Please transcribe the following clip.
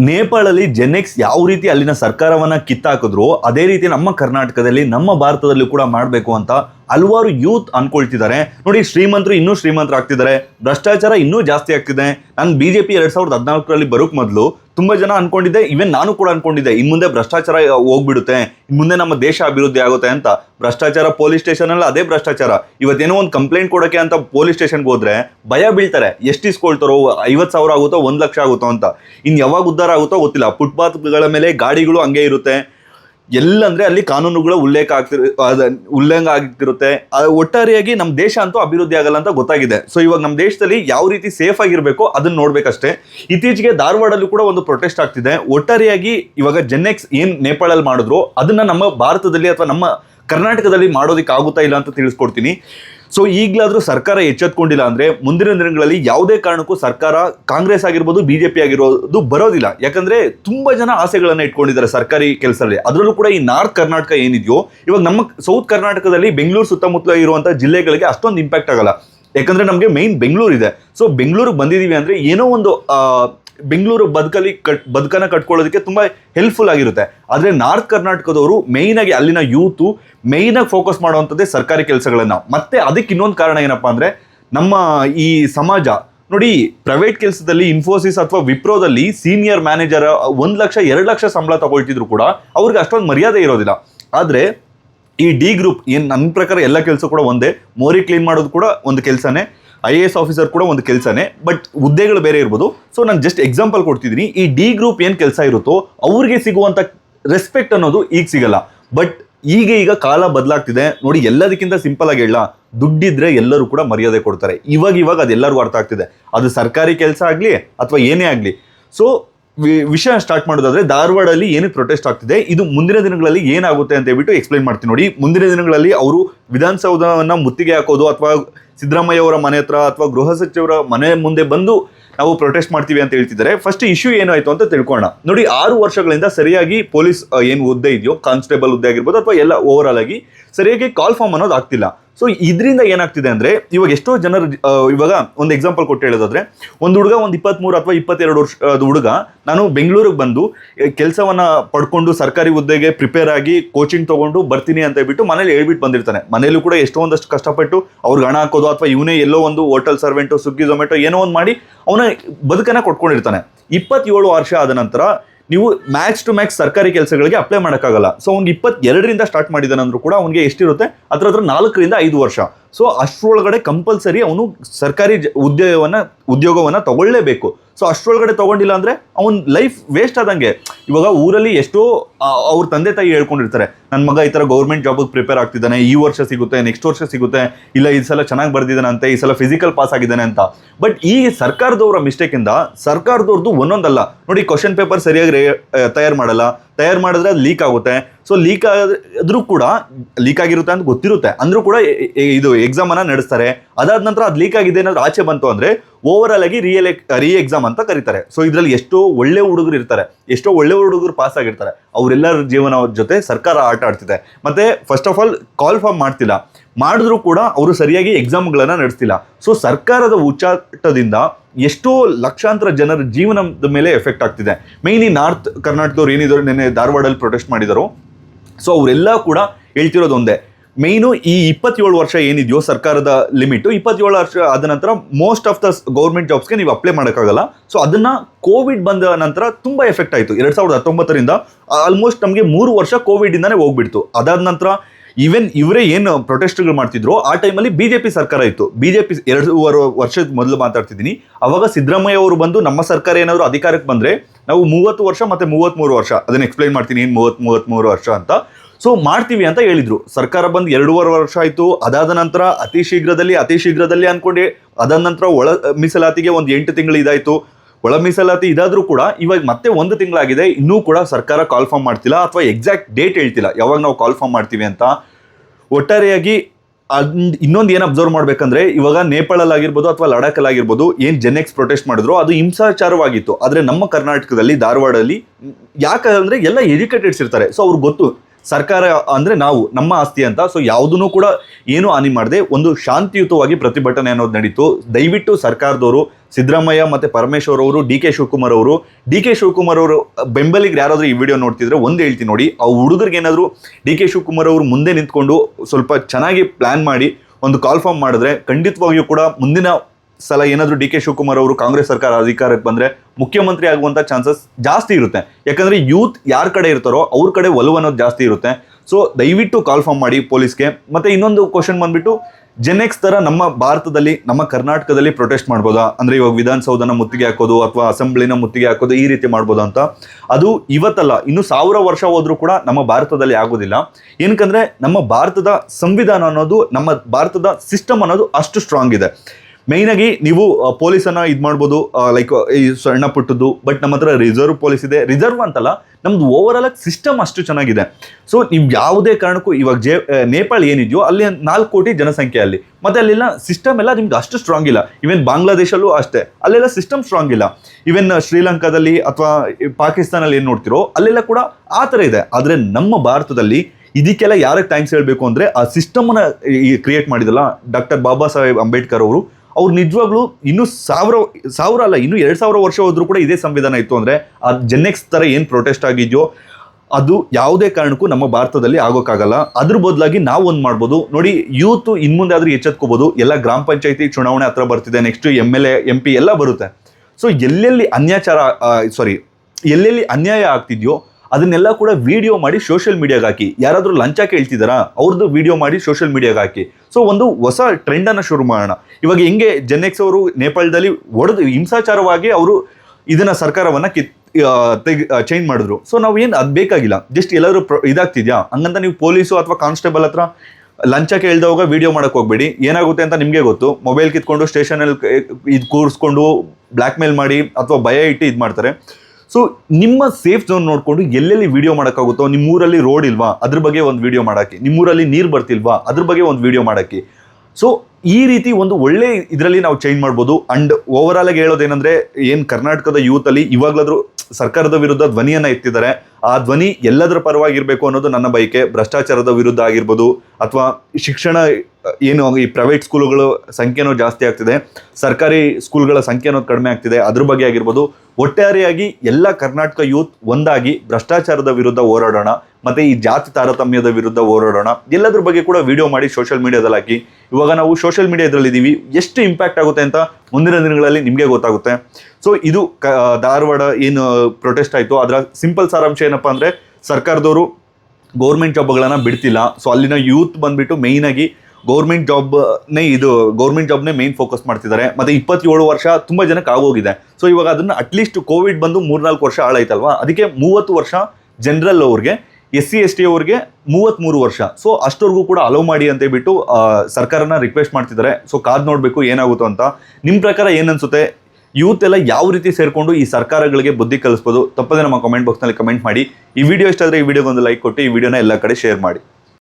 ನೇಪಾಳಲ್ಲಿ Gen X ಯಾವ ರೀತಿ ಅಲ್ಲಿನ ಸರ್ಕಾರವನ್ನ ಕಿತ್ತಾಕಿದ್ರು, ಅದೇ ರೀತಿ ನಮ್ಮ ಕರ್ನಾಟಕದಲ್ಲಿ, ನಮ್ಮ ಭಾರತದಲ್ಲಿ ಕೂಡ ಮಾಡಬೇಕು ಅಂತ ಹಲವಾರು ಯೂತ್ ಅನ್ಕೊಳ್ತಿದ್ದಾರೆ. ನೋಡಿ, ಶ್ರೀಮಂತರು ಇನ್ನೂ ಶ್ರೀಮಂತರು ಆಗ್ತಿದ್ದಾರೆ. ಭ್ರಷ್ಟಾಚಾರ ಇನ್ನೂ ಜಾಸ್ತಿ ಆಗ್ತಿದೆ. ನಾನು ಬಿಜೆಪಿ ಎರಡು ಸಾವಿರದ ಹದಿನಾಲ್ಕರಲ್ಲಿ ಬರೋಕ್ ಮೊದಲು ತುಂಬ ಜನ ಅನ್ಕೊಂಡಿದ್ದೆ. ಇವನ್ ನಾನು ಕೂಡ ಅನ್ಕೊಂಡಿದ್ದೆ, ಇನ್ ಮುಂದೆ ಭ್ರಷ್ಟಾಚಾರ ಹೋಗ್ಬಿಡುತ್ತೆ ಮುಂದೆ ನಮ್ಮ ದೇಶ ಅಭಿವೃದ್ಧಿ ಆಗುತ್ತೆ ಅಂತ. ಭ್ರಷ್ಟಾಚಾರ ಪೊಲೀಸ್ ಸ್ಟೇಷನ್ ಅಲ್ಲಿ, ಅದೇ ಭ್ರಷ್ಟಾಚಾರ. ಇವತ್ತೇನೋ ಒಂದು ಕಂಪ್ಲೇಂಟ್ ಕೊಡೋಕೆ ಅಂತ ಪೊಲೀಸ್ ಸ್ಟೇಷನ್ಗೆ ಹೋದ್ರೆ ಭಯ ಬೀಳ್ತಾರೆ. ಎಷ್ಟು ಇಸ್ಕೊಳ್ತಾರೋ ಐವತ್ತು ಸಾವಿರ ಆಗುತ್ತೋ, ಒಂದು ಲಕ್ಷ ಆಗುತ್ತೋ ಅಂತ. ಇನ್ ಯಾವಾಗ ಉದ್ಧಾರ ಆಗುತ್ತೋ ಗೊತ್ತಿಲ್ಲ. ಫುಟ್ಪಾತ್ಗಳ ಮೇಲೆ ಗಾಡಿಗಳು ಹಂಗೆ ಇರುತ್ತೆ. ಎಲ್ಲಂದ್ರೆ ಅಲ್ಲಿ ಕಾನೂನುಗಳ ಉಲ್ಲೇಖ ಆಗ್ತಿರ ಉಲ್ಲಂಘ ಆಗ್ತಿರುತ್ತೆ ಒಟ್ಟಾರೆಯಾಗಿ ನಮ್ಮ ದೇಶ ಅಂತೂ ಅಭಿವೃದ್ಧಿ ಆಗಲ್ಲ ಅಂತ ಗೊತ್ತಾಗಿದೆ. ಸೊ ಇವಾಗ ನಮ್ಮ ದೇಶದಲ್ಲಿ ಯಾವ ರೀತಿ ಸೇಫ್ ಆಗಿರಬೇಕು ಅದನ್ನ ನೋಡ್ಬೇಕಷ್ಟೇ. ಇತ್ತೀಚೆಗೆ ಧಾರವಾಡಲ್ಲೂ ಕೂಡ ಒಂದು ಪ್ರೊಟೆಸ್ಟ್ ಆಗ್ತಿದೆ. ಒಟ್ಟಾರೆಯಾಗಿ ಇವಾಗ ಜೆನ್ಎಕ್ಸ್ ಏನ್ ನೇಪಾಳಲ್ಲಿ ಮಾಡಿದ್ರು, ಅದನ್ನ ನಮ್ಮ ಭಾರತದಲ್ಲಿ ಅಥವಾ ನಮ್ಮ ಕರ್ನಾಟಕದಲ್ಲಿ ಮಾಡೋದಕ್ಕೆ ಆಗುತ್ತಾ ಇಲ್ಲ ಅಂತ ತಿಳಿಸ್ಕೊಡ್ತೀನಿ. ಸೊ ಈಗಲಾದರೂ ಸರ್ಕಾರ ಎಚ್ಚೆತ್ಕೊಂಡಿಲ್ಲ ಅಂದರೆ ಮುಂದಿನ ದಿನಗಳಲ್ಲಿ ಯಾವುದೇ ಕಾರಣಕ್ಕೂ ಸರ್ಕಾರ ಕಾಂಗ್ರೆಸ್ ಆಗಿರ್ಬೋದು ಬಿ ಜೆ ಪಿ ಆಗಿರೋದು ಬರೋದಿಲ್ಲ. ಯಾಕಂದರೆ ತುಂಬ ಜನ ಆಸೆಗಳನ್ನು ಇಟ್ಕೊಂಡಿದ್ದಾರೆ ಸರ್ಕಾರಿ ಕೆಲಸದಲ್ಲಿ. ಅದರಲ್ಲೂ ಕೂಡ ಈ ನಾರ್ತ್ ಕರ್ನಾಟಕ ಏನಿದೆಯೋ, ಇವಾಗ ನಮ್ಮ ಸೌತ್ ಕರ್ನಾಟಕದಲ್ಲಿ ಬೆಂಗಳೂರು ಸುತ್ತಮುತ್ತಲ ಇರುವಂಥ ಜಿಲ್ಲೆಗಳಿಗೆ ಅಷ್ಟೊಂದು ಇಂಪ್ಯಾಕ್ಟ್ ಆಗಲ್ಲ. ಯಾಕಂದರೆ ನಮಗೆ ಮೈನ್ ಬೆಂಗಳೂರು ಇದೆ ಸೊ ಬೆಂಗಳೂರಿಗೆ ಬಂದಿದ್ದೀವಿ ಅಂದರೆ ಏನೋ ಒಂದು ಬೆಂಗಳೂರು ಬದುಕಲ್ಲಿ ಕಟ್ ಬದುಕನ್ನ ಕಟ್ಕೊಳ್ಳೋದಕ್ಕೆ ತುಂಬ ಹೆಲ್ಪ್ಫುಲ್ ಆಗಿರುತ್ತೆ. ಆದರೆ ನಾರ್ತ್ ಕರ್ನಾಟಕದವರು ಮೇಯ್ನಾಗಿ ಅಲ್ಲಿನ ಯೂತು ಮೇಯ್ನಾಗಿ ಫೋಕಸ್ ಮಾಡುವಂಥದ್ದೇ ಸರ್ಕಾರಿ ಕೆಲಸಗಳನ್ನು. ಮತ್ತೆ ಅದಕ್ಕೆ ಇನ್ನೊಂದು ಕಾರಣ ಏನಪ್ಪ ಅಂದರೆ ನಮ್ಮ ಈ ಸಮಾಜ, ನೋಡಿ ಪ್ರೈವೇಟ್ ಕೆಲಸದಲ್ಲಿ ಇನ್ಫೋಸಿಸ್ ಅಥವಾ ವಿಪ್ರೋದಲ್ಲಿ ಸೀನಿಯರ್ ಮ್ಯಾನೇಜರ್ ಒಂದು ಲಕ್ಷ, ಎರಡು ಲಕ್ಷ ಸಂಬಳ ತಗೊಳ್ತಿದ್ರು ಕೂಡ ಅವ್ರಿಗೆ ಅಷ್ಟೊಂದು ಮರ್ಯಾದೆ ಇರೋದಿಲ್ಲ. ಆದರೆ ಈ ಡಿ ಗ್ರೂಪ್ ಏನು ನನ್ನ ಪ್ರಕಾರ ಎಲ್ಲ ಕೆಲಸ ಕೂಡ ಒಂದೇ, ಮೋರಿ ಕ್ಲೀನ್ ಮಾಡೋದು ಕೂಡ ಒಂದು ಕೆಲಸನೇ. ಐ ಎ ಎಸ್ ಆಫೀಸರ್ ಕೂಡ ಒಂದು ಕೆಲಸನೇ ಬಟ್ ಹುದ್ದೆಗಳು ಬೇರೆ ಇರ್ಬೋದು. ಸೊ ನಾನು ಜಸ್ಟ್ ಎಕ್ಸಾಂಪಲ್ ಕೊಡ್ತಿದ್ದೀನಿ ಈ ಡಿ ಗ್ರೂಪ್ ಏನು ಕೆಲಸ ಇರುತ್ತೋ, ಅವ್ರಿಗೆ ಸಿಗುವಂಥ ರೆಸ್ಪೆಕ್ಟ್ ಅನ್ನೋದು ಈಗ ಸಿಗಲ್ಲ. ಬಟ್ ಈಗ ಈಗ ಕಾಲ ಬದಲಾಗ್ತಿದೆ. ನೋಡಿ, ಎಲ್ಲದಕ್ಕಿಂತ ಸಿಂಪಲ್ ಆಗಿ ಹೇಳ ದುಡ್ಡಿದ್ರೆ ಎಲ್ಲರೂ ಕೂಡ ಮರ್ಯಾದೆ ಕೊಡ್ತಾರೆ. ಇವಾಗ ಇವಾಗ ಅದೆಲ್ಲರಿಗೂ ಅರ್ಥ ಆಗ್ತಿದೆ. ಅದು ಸರ್ಕಾರಿ ಕೆಲಸ ಆಗಲಿ ಅಥವಾ ಏನೇ ಆಗಲಿ. ಸೊ ವಿಷಯ ಸ್ಟಾರ್ಟ್ ಮಾಡೋದಾದ್ರೆ ಧಾರವಾಡಲ್ಲಿ ಏನು ಪ್ರೊಟೆಸ್ಟ್ ಆಗ್ತಿದೆ? ಇದು ಮುಂದಿನ ದಿನಗಳಲ್ಲಿ ಏನಾಗುತ್ತೆ ಅಂತ ಹೇಳ್ಬಿಟ್ಟು ಎಕ್ಸ್ಪ್ಲೈನ್ ಮಾಡ್ತೀನಿ ನೋಡಿ. ಮುಂದಿನ ದಿನಗಳಲ್ಲಿ ಅವರು ವಿಧಾನಸೌಧವನ್ನ ಮುತ್ತಿಗೆ ಹಾಕೋದು ಅಥವಾ ಸಿದ್ದರಾಮಯ್ಯ ಅವರ ಮನೆ ಹತ್ರ ಅಥವಾ ಗೃಹ ಸಚಿವರ ಮನೆ ಮುಂದೆ ಬಂದು ನಾವು ಪ್ರೊಟೆಸ್ಟ್ ಮಾಡ್ತೀವಿ ಅಂತ ಹೇಳ್ತಿದ್ದಾರೆ. ಫಸ್ಟ್ ಇಶ್ಯೂ ಏನಾಯ್ತು ಅಂತ ತಿಳ್ಕೊಳ್ಳೋಣ. ನೋಡಿ, ಆರು ವರ್ಷಗಳಿಂದ ಸರಿಯಾಗಿ ಪೊಲೀಸ್ ಏನು ಹುದ್ದೆ ಇದೆಯೋ ಕಾನ್ಸ್ಟೇಬಲ್ ಹುದ್ದೆ ಆಗಿರ್ಬೋದು ಅಥವಾ ಎಲ್ಲ ಓವರ್ ಆಲ್ ಆಗಿ ಸರಿಯಾಗಿ ಕಾಲ್ ಫಾರ್ಮ್ ಅನ್ನೋದು ಆಗ್ತಿಲ್ಲ. ಸೊ ಇದರಿಂದ ಏನಾಗ್ತಿದೆ ಅಂದರೆ, ಇವಾಗ ಎಷ್ಟೋ ಜನರು ಇವಾಗ ಒಂದು ಎಕ್ಸಾಂಪಲ್ ಕೊಟ್ಟು ಹೇಳೋದಾದ್ರೆ, ಒಂದು ಹುಡುಗ ಒಂದು ಇಪ್ಪತ್ಮೂರು ಅಥವಾ ಇಪ್ಪತ್ತೆರಡು ವರ್ಷದ ಹುಡುಗ, ನಾನು ಬೆಂಗಳೂರಿಗೆ ಬಂದು ಕೆಲಸವನ್ನು ಪಡ್ಕೊಂಡು ಸರ್ಕಾರಿ ಹುದ್ದೆಗೆ ಪ್ರಿಪೇರ್ ಆಗಿ ಕೋಚಿಂಗ್ ತಗೊಂಡು ಬರ್ತೀನಿ ಅಂತ ಹೇಳ್ಬಿಟ್ಟು ಮನೇಲಿ ಹೇಳ್ಬಿಟ್ಟು ಬಂದಿರ್ತಾನೆ. ಮನೇಲೂ ಕೂಡ ಎಷ್ಟೋ ಒಂದಷ್ಟು ಕಷ್ಟಪಟ್ಟು ಅವ್ರಿಗೆ ಹಣ ಹಾಕೋದು ಅಥವಾ ಇವನೇ ಎಲ್ಲೋ ಒಂದು ಹೋಟೆಲ್ ಸರ್ವೆಂಟು ಸ್ವಿಗ್ಗಿ ಝೊಮ್ಯಾಟೊ ಏನೋ ಒಂದು ಮಾಡಿ ಅವನ ಬದುಕನ್ನು ಕೊಟ್ಕೊಂಡಿರ್ತಾನೆ. ಇಪ್ಪತ್ತೇಳು ವರ್ಷ ಆದ ನಂತರ ನೀವು ಮ್ಯಾಕ್ಸ್ ಟು ಮ್ಯಾಕ್ಸ್ ಸರ್ಕಾರಿ ಕೆಲಸಗಳಿಗೆ ಅಪ್ಲೈ ಮಾಡೋಕ್ಕಾಗಲ್ಲ. ಸೊ ಅವ್ನಿಗೆ ಇಪ್ಪತ್ತೆರಡರಿಂದ ಸ್ಟಾರ್ಟ್ ಮಾಡಿದಾನಂದ್ರೂ ಕೂಡ ಅವನಿಗೆ ಎಷ್ಟಿರುತ್ತೆ? ಹತ್ರ ಹತ್ರ ನಾಲ್ಕರಿಂದ ಐದು ವರ್ಷ. ಸೊ ಅಷ್ಟರೊಳಗಡೆ ಕಂಪಲ್ಸರಿ ಅವನು ಸರ್ಕಾರಿ ಉದ್ಯೋಗವನ್ನು ಉದ್ಯೋಗವನ್ನ ತಗೊಳ್ಳೇಬೇಕು. ಸೊ ಅಷ್ಟರೊಳಗಡೆ ತಗೊಂಡಿಲ್ಲ ಅಂದ್ರೆ ಅವನ ಲೈಫ್ ವೇಸ್ಟ್ ಆದಂಗೆ. ಇವಾಗ ಊರಲ್ಲಿ ಎಷ್ಟೋ ಅವ್ರ ತಂದೆ ತಾಯಿ ಹೇಳ್ಕೊಂಡಿರ್ತಾರೆ ನನ್ನ ಮಗ ಈ ಥರ ಗೌರ್ಮೆಂಟ್ ಜಾಬಿಗೆ ಪ್ರಿಪೇರ್ ಆಗ್ತಿದ್ದಾನೆ, ಈ ವರ್ಷ ಸಿಗುತ್ತೆ ನೆಕ್ಸ್ಟ್ ವರ್ಷ ಸಿಗುತ್ತೆ, ಇಲ್ಲ ಈ ಸಲ ಚೆನ್ನಾಗಿ ಬರ್ದಿದ್ದಾನಂತೆ ಈ ಸಲ ಫಿಸಿಕಲ್ ಪಾಸ್ ಆಗಿದ್ದಾನೆ ಅಂತ. ಬಟ್ ಈ ಸರ್ಕಾರದವರ ಮಿಸ್ಟೇಕಿಂದ ಸರ್ಕಾರದವ್ರದ್ದು ಒಂದೊಂದಲ್ಲ. ನೋಡಿ ಕ್ವಶನ್ ಪೇಪರ್ ಸರಿಯಾಗಿ ತಯಾರು ಮಾಡಲ್ಲ. ತಯಾರು ಮಾಡಿದ್ರೆ ಅದು ಲೀಕ್ ಆಗುತ್ತೆ. ಸೊ ಲೀಕ್ ಆದ್ರೂ ಕೂಡ ಲೀಕ್ ಆಗಿರುತ್ತೆ ಅಂತ ಗೊತ್ತಿರುತ್ತೆ. ಅಂದ್ರೂ ಕೂಡ ಇದು ಎಕ್ಸಾಮನ್ನು ನಡೆಸ್ತಾರೆ. ಅದಾದ ನಂತರ ಅದು ಲೀಕ್ ಆಗಿದೆ ಏನಾದ್ರು ಆಚೆ ಬಂತು ಅಂದ್ರೆ ಓವರ್ ಆಗಿ ರಿಯಲ್ ರೀ ಎಕ್ಸಾಮ್ ಅಂತ ಕರೀತಾರೆ. ಸೊ ಇದರಲ್ಲಿ ಎಷ್ಟೋ ಒಳ್ಳೆ ಹುಡುಗರು ಇರ್ತಾರೆ. ಎಷ್ಟೋ ಒಳ್ಳೆ ಹುಡುಗರು ಪಾಸ್ ಆಗಿರ್ತಾರೆ. ಅವರೆಲ್ಲರ ಜೀವನ ಜೊತೆ ಸರ್ಕಾರ ಆಟ ಆಡ್ತಿದೆ. ಮತ್ತೆ first of all call form ಮಾಡ್ತಿಲ್ಲ. ಮಾಡಿದ್ರೂ ಕೂಡ ಅವರು ಸರಿಯಾಗಿ ಎಕ್ಸಾಮ್ಗಳನ್ನು ನಡೆಸ್ತಿಲ್ಲ. ಸೊ ಸರ್ಕಾರದ ಉಚ್ಚಾಟದಿಂದ ಎಷ್ಟೋ ಲಕ್ಷಾಂತರ ಜನರ ಜೀವನದ ಮೇಲೆ ಎಫೆಕ್ಟ್ ಆಗ್ತಿದೆ. ಮೇನ್ ಈ ನಾರ್ತ್ ಕರ್ನಾಟಕದವ್ರು ಏನಿದ್ರು, ನೆನ್ನೆ ಧಾರವಾಡಲ್ಲಿ ಪ್ರೊಟೆಸ್ಟ್ ಮಾಡಿದರು ಸೊ ಅವರೆಲ್ಲ ಕೂಡ ಹೇಳ್ತಿರೋದು ಒಂದೇ ಮೈನು ಈ ಇಪ್ಪತ್ತೇಳು ವರ್ಷ ಏನಿದೆಯೋ ಸರ್ಕಾರದ ಲಿಮಿಟು, ಇಪ್ಪತ್ತೇಳು ವರ್ಷ ಆದ ನಂತರ ಮೋಸ್ಟ್ ಆಫ್ ದ ಗೌರ್ಮೆಂಟ್ ಜಾಬ್ಸ್ಗೆ ನೀವು ಅಪ್ಲೈ ಮಾಡೋಕ್ಕಾಗಲ್ಲ. ಸೊ ಅದನ್ನ ಕೋವಿಡ್ ಬಂದ ನಂತರ ತುಂಬ ಎಫೆಕ್ಟ್ ಆಯಿತು. ಎರಡು ಸಾವಿರದ ಹತ್ತೊಂಬತ್ತರಿಂದ ಆಲ್ಮೋಸ್ಟ್ ನಮಗೆ ಮೂರು ವರ್ಷ ಕೋವಿಡ್ ಇಂದಾನೆ ಹೋಗ್ಬಿಡ್ತು. ಅದಾದ ನಂತರ ಈವನ್ ಇವರೇ ಏನು ಪ್ರೊಟೆಸ್ಟ್ಗಳು ಮಾಡ್ತಿದ್ರು, ಆ ಟೈಮಲ್ಲಿ ಬಿ ಜೆ ಪಿ ಸರ್ಕಾರ ಇತ್ತು. ಬಿ ಜೆ ಪಿ ಎರಡೂವರೆ ವರ್ಷದ ಮೊದಲು ಮಾತಾಡ್ತಿದ್ದೀನಿ. ಅವಾಗ ಸಿದ್ದರಾಮಯ್ಯ ಅವರು ಬಂದು ನಮ್ಮ ಸರ್ಕಾರ ಏನಾದರೂ ಅಧಿಕಾರಕ್ಕೆ ಬಂದರೆ ನಾವು ಮೂವತ್ತು ವರ್ಷ ಮತ್ತು ಮೂವತ್ತ್ಮೂರು ವರ್ಷ, ಅದನ್ನು ಎಕ್ಸ್ಪ್ಲೈನ್ ಮಾಡ್ತೀನಿ ಏನು ಮೂವತ್ತ್ ಮೂವತ್ತ್ಮೂರು ವರ್ಷ ಅಂತ. ಸೊ ಮಾಡ್ತೀವಿ ಅಂತ ಹೇಳಿದ್ರು. ಸರ್ಕಾರ ಬಂದು ಎರಡೂವರೆ ವರ್ಷ ಆಯಿತು. ಅದಾದ ನಂತರ ಅತಿ ಶೀಘ್ರದಲ್ಲಿ ಅತಿ ಶೀಘ್ರದಲ್ಲಿ ಅನ್ಕೊಂಡೆ. ಅದಾದ ನಂತರ ಒಳ ಮೀಸಲಾತಿಗೆ ಒಂದು ಎಂಟು ತಿಂಗಳು ಇದಾಯಿತು. ಒಳ ಮೀಸಲಾತಿ ಇದಾದರೂ ಕೂಡ ಇವಾಗ ಮತ್ತೆ ಒಂದು ತಿಂಗಳಾಗಿದೆ. ಇನ್ನೂ ಕೂಡ ಸರ್ಕಾರ ಕಾಲ್ ಫಾರ್ಮ್ ಮಾಡ್ತಿಲ್ಲ ಅಥವಾ ಎಕ್ಸಾಕ್ಟ್ ಡೇಟ್ ಹೇಳ್ತಿಲ್ಲ. ಯಾವಾಗ ನಾವು ಕಾಲ್ ಫಾರ್ಮ್ ಮಾಡ್ತೀವಿ ಅಂತ. ಒಟ್ಟಾರೆಯಾಗಿ ಅದ್ ಇನ್ನೊಂದು ಏನು ಅಬ್ಸರ್ವ್ ಮಾಡ್ಬೇಕಂದ್ರೆ, ಇವಾಗ ನೇಪಾಳಲ್ಲಿ ಆಗಿರ್ಬೋದು ಅಥವಾ ಲಡಾಖಲ್ಲಿ ಆಗಿರ್ಬೋದು ಏನು ಜೆನೆಕ್ಸ್ ಪ್ರೊಟೆಸ್ಟ್ ಮಾಡಿದ್ರು ಅದು ಹಿಂಸಾಚಾರವಾಗಿತ್ತು. ಆದರೆ ನಮ್ಮ ಕರ್ನಾಟಕದಲ್ಲಿ, ಧಾರವಾಡದಲ್ಲಿ, ಯಾಕಂದ್ರೆ ಎಲ್ಲ ಎಜುಕೇಟೆಡ್ಸ್ ಇರ್ತಾರೆ. ಸೊ ಅವ್ರಿಗೆ ಗೊತ್ತು ಸರ್ಕಾರ ಅಂದ್ರೆ ನಾವು, ನಮ್ಮ ಆಸ್ತಿ ಅಂತ. ಸೊ ಯಾವುದನ್ನು ಕೂಡ ಏನು ಹಾನಿ ಮಾಡದೆ ಒಂದು ಶಾಂತಿಯುತವಾಗಿ ಪ್ರತಿಭಟನೆ ಅನ್ನೋದು ನಡೀತು. ದಯವಿಟ್ಟು ಸರ್ಕಾರದವರು, ಸಿದ್ದರಾಮಯ್ಯ ಮತ್ತೆ ಪರಮೇಶ್ವರ್ ಅವರು, ಡಿ ಕೆ ಶಿವಕುಮಾರ್ ಅವರು, ಡಿ ಕೆ ಶಿವಕುಮಾರ್ ಅವರು ಬೆಂಬಲಿಗರು ಯಾರಾದರೂ ಈ ವಿಡಿಯೋ ನೋಡ್ತಿದ್ರೆ ಒಂದು ಹೇಳ್ತೀನಿ ನೋಡಿ. ಆ ಹುಡುಗರಿಗೆ ಏನಾದರೂ ಡಿ ಕೆ ಶಿವಕುಮಾರ್ ಅವರು ಮುಂದೆ ನಿಂತ್ಕೊಂಡು ಸ್ವಲ್ಪ ಚೆನ್ನಾಗಿ ಪ್ಲ್ಯಾನ್ ಮಾಡಿ, ಒಂದು ಕಾಲ್ ಫಾರ್ಮ್ ಮಾಡಿದ್ರೆ ಖಂಡಿತವಾಗಿಯೂ ಕೂಡ ಮುಂದಿನ ಸಲ ಏನಾದರೂ ಡಿ ಕೆ ಶಿವಕುಮಾರ್ ಅವರು ಕಾಂಗ್ರೆಸ್ ಸರ್ಕಾರ ಅಧಿಕಾರಕ್ಕೆ ಬಂದರೆ ಮುಖ್ಯಮಂತ್ರಿ ಆಗುವಂಥ ಚಾನ್ಸಸ್ ಜಾಸ್ತಿ ಇರುತ್ತೆ. ಯಾಕಂದರೆ ಯೂತ್ ಯಾರ ಕಡೆ ಇರ್ತಾರೋ ಅವ್ರ ಕಡೆ ಒಲವು ಅನ್ನೋದು ಜಾಸ್ತಿ ಇರುತ್ತೆ. ಸೊ ದಯವಿಟ್ಟು ಕಾಲ್ ಫಾರ್ಮ್ ಮಾಡಿ ಪೊಲೀಸ್ಗೆ ಮತ್ತೆ ಇನ್ನೊಂದು ಕ್ವಶನ್ ಬಂದ್ಬಿಟ್ಟು ಜೆನೆಕ್ಸ್ ಥರ ನಮ್ಮ ಭಾರತದಲ್ಲಿ, ನಮ್ಮ ಕರ್ನಾಟಕದಲ್ಲಿ ಪ್ರೊಟೆಸ್ಟ್ ಮಾಡ್ಬೋದಾ? ಅಂದರೆ ಇವಾಗ ವಿಧಾನಸೌಧನ ಮುತ್ತಿಗೆ ಹಾಕೋದು ಅಥವಾ ಅಸೆಂಬ್ಲಿನ ಮುತ್ತಿಗೆ ಹಾಕೋದು ಈ ರೀತಿ ಮಾಡ್ಬೋದಾ ಅಂತ? ಅದು ಇವತ್ತಲ್ಲ, ಇನ್ನು ಸಾವಿರ ವರ್ಷ ಹೋದರೂ ಕೂಡ ನಮ್ಮ ಭಾರತದಲ್ಲಿ ಆಗೋದಿಲ್ಲ. ಏನಕ್ಕಂದ್ರೆ ನಮ್ಮ ಭಾರತದ ಸಂವಿಧಾನ ಅನ್ನೋದು, ನಮ್ಮ ಭಾರತದ ಸಿಸ್ಟಮ್ ಅನ್ನೋದು ಅಷ್ಟು ಸ್ಟ್ರಾಂಗ್ ಇದೆ. ಮೇಯ್ನ್ ಆಗಿ ನೀವು ಪೊಲೀಸನ್ನು ಇದು ಮಾಡ್ಬೋದು ಲೈಕ್ ಈ ಸಣ್ಣ ಪುಟ್ಟದ್ದು ಬಟ್ ನಮ್ಮ ಹತ್ರ ರಿಸರ್ವ್ ಪೊಲೀಸ್ ಇದೆ. ರಿಸರ್ವ್ ಅಂತಲ್ಲ, ನಮ್ದು ಓವರ್ ಆಲ್ ಸಿಸ್ಟಮ್ ಅಷ್ಟು ಚೆನ್ನಾಗಿದೆ. ಸೊ ನೀವು ಯಾವುದೇ ಕಾರಣಕ್ಕೂ ಇವಾಗ ಜೇ ನೇಪಾಳ ಏನಿದೆಯೋ, ಅಲ್ಲಿ ನಾಲ್ಕು ಕೋಟಿ ಜನಸಂಖ್ಯೆ ಅಲ್ಲಿ ಮತ್ತೆ ಅಲ್ಲೆಲ್ಲ ಸಿಸ್ಟಮ್ ಎಲ್ಲ ನಿಮ್ಗೆ ಅಷ್ಟು ಸ್ಟ್ರಾಂಗ್ ಇಲ್ಲ. ಈವನ್ ಬಾಂಗ್ಲಾದೇಶಲ್ಲೂ ಅಷ್ಟೇ. ಅಲ್ಲೆಲ್ಲ ಸಿಸ್ಟಮ್ ಸ್ಟ್ರಾಂಗ್ ಇಲ್ಲ. ಈವನ್ ಶ್ರೀಲಂಕಾದಲ್ಲಿ ಅಥವಾ ಪಾಕಿಸ್ತಾನಲ್ಲಿ ಏನು ನೋಡ್ತಿರೋ, ಅಲ್ಲೆಲ್ಲ ಕೂಡ ಆ ಥರ ಇದೆ. ಆದರೆ ನಮ್ಮ ಭಾರತದಲ್ಲಿ ಇದಕ್ಕೆಲ್ಲ ಯಾರಿಗೆ ಥ್ಯಾಂಕ್ಸ್ ಹೇಳಬೇಕು ಅಂದರೆ, ಆ ಸಿಸ್ಟಮ್ನ ಕ್ರಿಯೇಟ್ ಮಾಡಿದಲ್ಲ ಡಾಕ್ಟರ್ ಬಾಬಾ ಸಾಹೇಬ್ ಅಂಬೇಡ್ಕರ್ ಅವರು. ಅವ್ರು ನಿಜವಾಗ್ಲೂ ಇನ್ನೂ ಸಾವಿರ ಸಾವಿರ ಅಲ್ಲ, ಇನ್ನೂ ಎರಡು ಸಾವಿರ ವರ್ಷ ಹೋದ್ರು ಕೂಡ ಇದೇ ಸಂವಿಧಾನ ಇತ್ತು ಅಂದರೆ ಆ ಜೆನೆಕ್ಸ್ ಥರ ಏನು ಪ್ರೊಟೆಸ್ಟ್ ಆಗಿದೆಯೋ, ಅದು ಯಾವುದೇ ಕಾರಣಕ್ಕೂ ನಮ್ಮ ಭಾರತದಲ್ಲಿ ಆಗೋಕ್ಕಾಗಲ್ಲ. ಅದ್ರ ಬದಲಾಗಿ ನಾವು ಒಂದು ಮಾಡ್ಬೋದು. ನೋಡಿ ಯೂತ್ ಇನ್ಮುಂದೆ ಆದ್ರೂ ಎಚ್ಚೆತ್ಕೋಬೋದು. ಎಲ್ಲ ಗ್ರಾಮ ಪಂಚಾಯತಿ ಚುನಾವಣೆ ಹತ್ರ ಬರ್ತಿದೆ next M L A M P ಎಲ್ಲ ಬರುತ್ತೆ. ಸೊ ಎಲ್ಲೆಲ್ಲಿ ಅನ್ಯಾಚಾರ ಸಾರಿ ಎಲ್ಲೆಲ್ಲಿ ಅನ್ಯಾಯ ಆಗ್ತಿದೆಯೋ ಅದನ್ನೆಲ್ಲ ಕೂಡ ವಿಡಿಯೋ ಮಾಡಿ ಸೋಷಿಯಲ್ ಮೀಡಿಯಾಗೆ ಹಾಕಿ. ಯಾರಾದರೂ ಲಂಚ ಕೇಳ್ತಿದ್ದಾರಾ ಅವ್ರದ್ದು ವಿಡಿಯೋ ಮಾಡಿ ಸೋಷಿಯಲ್ ಮೀಡಿಯಾಗೆ ಹಾಕಿ. ಸೊ ಒಂದು ಹೊಸ ಟ್ರೆಂಡನ್ನು ಶುರು ಮಾಡೋಣ. ಇವಾಗ ಹೆಂಗೆ ಜೆನೆಕ್ಸ್ ಅವರು ನೇಪಾಳದಲ್ಲಿ ಒಡೆದು ಹಿಂಸಾಚಾರವಾಗಿ ಅವರು ಇದನ್ನು ಸರ್ಕಾರವನ್ನು ಕಿತ್ ತೆಗ್ ಚೇಂಜ್ ಮಾಡಿದ್ರು. ಸೊ ನಾವು ಏನು ಅದು ಬೇಕಾಗಿಲ್ಲ. ಜಸ್ಟ್ ಎಲ್ಲರೂ ಪ್ರ, ಇದಾಗ್ತಿದ್ಯಾ? ಹಂಗಂತ ನೀವು ಪೊಲೀಸು ಅಥವಾ ಕಾನ್ಸ್ಟೇಬಲ್ ಹತ್ರ ಲಂಚ ಕೇಳ್ದವಾಗ ವಿಡಿಯೋ ಮಾಡೋಕ್ಕೆ ಹೋಗ್ಬೇಡಿ. ಏನಾಗುತ್ತೆ ಅಂತ ನಿಮಗೆ ಗೊತ್ತು. ಮೊಬೈಲ್ ಕಿತ್ಕೊಂಡು ಸ್ಟೇಷನಲ್ಲಿ ಇದು ಕೂರಿಸ್ಕೊಂಡು ಬ್ಲ್ಯಾಕ್ ಮೇಲ್ ಮಾಡಿ ಅಥವಾ ಭಯ ಇಟ್ಟು ಇದು ಮಾಡ್ತಾರೆ. ಸೊ ನಿಮ್ಮ ಸೇಫ್ ಝೋನ್ ನೋಡಿಕೊಂಡು ಎಲ್ಲೆಲ್ಲಿ ವಿಡಿಯೋ ಮಾಡೋಕ್ಕಾಗುತ್ತೋ ನಿಮ್ಮ ಊರಲ್ಲಿ ರೋಡ್ ಇಲ್ವಾ, ಅದ್ರ ಬಗ್ಗೆ ಒಂದು ವಿಡಿಯೋ ಮಾಡೋಕ್ಕೆ. ನಿಮ್ಮೂರಲ್ಲಿ ನೀರು ಬರ್ತಿಲ್ವಾ, ಅದ್ರ ಬಗ್ಗೆ ಒಂದು ವಿಡಿಯೋ ಮಾಡೋಕ್ಕೆ. ಸೊ ಈ ರೀತಿ ಒಂದು ಒಳ್ಳೆ ಇದರಲ್ಲಿ ನಾವು ಚೇಂಜ್ ಮಾಡ್ಬೋದು. ಅಂಡ್ ಓವರ್ ಆಲ್ ಆಗಿ ಹೇಳೋದೇನೆಂದರೆ, ಏನು ಕರ್ನಾಟಕದ ಯೂತಲ್ಲಿ ಇವಾಗಲಾದ್ರೂ ಸರ್ಕಾರದ ವಿರುದ್ಧ ಧ್ವನಿಯನ್ನು ಎತ್ತಿದ್ದಾರೆ. ಆ ಧ್ವನಿ ಎಲ್ಲದರ ಪರವಾಗಿರಬೇಕು ಅನ್ನೋದು ನನ್ನ ಬಯಕೆ. ಭ್ರಷ್ಟಾಚಾರದ ವಿರುದ್ಧ ಆಗಿರ್ಬೋದು, ಅಥವಾ ಶಿಕ್ಷಣ ಏನು ಈ ಪ್ರೈವೇಟ್ ಸ್ಕೂಲುಗಳು ಸಂಖ್ಯೆನೂ ಜಾಸ್ತಿ ಆಗ್ತಿದೆ. ಸರ್ಕಾರಿ ಸ್ಕೂಲ್ಗಳ ಸಂಖ್ಯೆನೂ ಕಡಿಮೆ ಆಗ್ತಿದೆ. ಅದ್ರ ಬಗ್ಗೆ ಆಗಿರ್ಬೋದು, ಒಟ್ಟಾರೆಯಾಗಿ ಎಲ್ಲ ಕರ್ನಾಟಕ ಯೂತ್ ಒಂದಾಗಿ ಭ್ರಷ್ಟಾಚಾರದ ವಿರುದ್ಧ ಹೋರಾಡೋಣ, ಮತ್ತೆ ಈ ಜಾತಿ ತಾರತಮ್ಯದ ವಿರುದ್ಧ ಹೋರಾಡೋಣ, ಎಲ್ಲದ್ರ ಬಗ್ಗೆ ಕೂಡ ವಿಡಿಯೋ ಮಾಡಿ ಸೋಷಿಯಲ್ ಮೀಡಿಯಾದಲ್ಲಿ ಹಾಕಿ. ಇವಾಗ ನಾವು ಸೋಷಿಯಲ್ ಮೀಡಿಯಾ ಇದರಲ್ಲಿ ಇದ್ದೀವಿ ಎಷ್ಟು ಇಂಪ್ಯಾಕ್ಟ್ ಆಗುತ್ತೆ ಅಂತ ಮುಂದಿನ ದಿನಗಳಲ್ಲಿ ನಿಮಗೆ ಗೊತ್ತಾಗುತ್ತೆ. ಸೊ ಇದು ಧಾರವಾಡ ಏನು ಪ್ರೊಟೆಸ್ಟ್ ಆಯಿತು, ಅದರ ಸಿಂಪಲ್ ಸಾರಾಂಶ ಏನಪ್ಪ ಅಂದರೆ ಸರ್ಕಾರದವರು ಗೌರ್ಮೆಂಟ್ ಜಾಬ್ಗಳನ್ನು ಬಿಡ್ತಿಲ್ಲ. ಸೊ ಅಲ್ಲಿನ ಯೂತ್ ಬಂದ್ಬಿಟ್ಟು ಮೇಯ್ನಾಗಿ ಗೌರ್ಮೆಂಟ್ ಜಾಬ್ನೇ ಇದು, ಗೌರ್ಮೆಂಟ್ ಜಾಬ್ನೇ ಮೇನ್ ಫೋಕಸ್ ಮಾಡ್ತಿದ್ದಾರೆ. ಮತ್ತೆ ಇಪ್ಪತ್ತೇಳು ವರ್ಷ ತುಂಬ ಜನಕ್ಕೆ ಆಗೋಗಿದೆ. ಸೊ ಇವಾಗ ಅದನ್ನ ಅಟ್ಲೀಸ್ಟ್ ಕೋವಿಡ್ ಬಂದು ಮೂರ್ನಾಲ್ಕು ವರ್ಷ ಹಾಳಾಯ್ತಲ್ವಾ ಅದಕ್ಕೆ ಮೂವತ್ತು ವರ್ಷ ಜನರಲ್ ಅವ್ರಿಗೆ ಎಸ್ ಸಿ ಎಸ್ ಟಿ ಅವ್ರಿಗೆ ಮೂವತ್ತ್ಮೂರು ವರ್ಷ. ಸೊ ಅಷ್ಟವರೆಗೂ ಕೂಡ ಅಲೋ ಮಾಡಿ ಅಂತ ಹೇಳ್ಬಿಟ್ಟು ಸರ್ಕಾರನ ರಿಕ್ವೆಸ್ಟ್ ಮಾಡ್ತಿದ್ದಾರೆ. ಸೊ ಕಾದ್ ನೋಡಬೇಕು ಏನಾಗುತ್ತೋ ಅಂತ. ನಿಮ್ಮ ಪ್ರಕಾರ ಏನನ್ಸುತ್ತೆ? ಯೂತ್ ಎಲ್ಲ ಯಾವ ರೀತಿ ಸೇರ್ಕೊಂಡು ಈ ಸರ್ಕಾರಗಳಿಗೆ ಬುದ್ಧಿ ಕಲಿಸ್ಬೋದು? ತಪ್ಪದೇ ನಮ್ಮ ಕಮೆಂಟ್ ಬಾಕ್ಸ್ನಲ್ಲಿ ಕಮೆಂಟ್ ಮಾಡಿ. ಈ ವಿಡಿಯೋ ಇಷ್ಟ ಆದರೆ ಈ ವಿಡಿಯೋಗೊಂದು ಲೈಕ್ ಕೊಟ್ಟು, ಈ ವಿಡಿಯೋನ ಎಲ್ಲ ಕಡೆ ಶೇರ್ ಮಾಡಿ.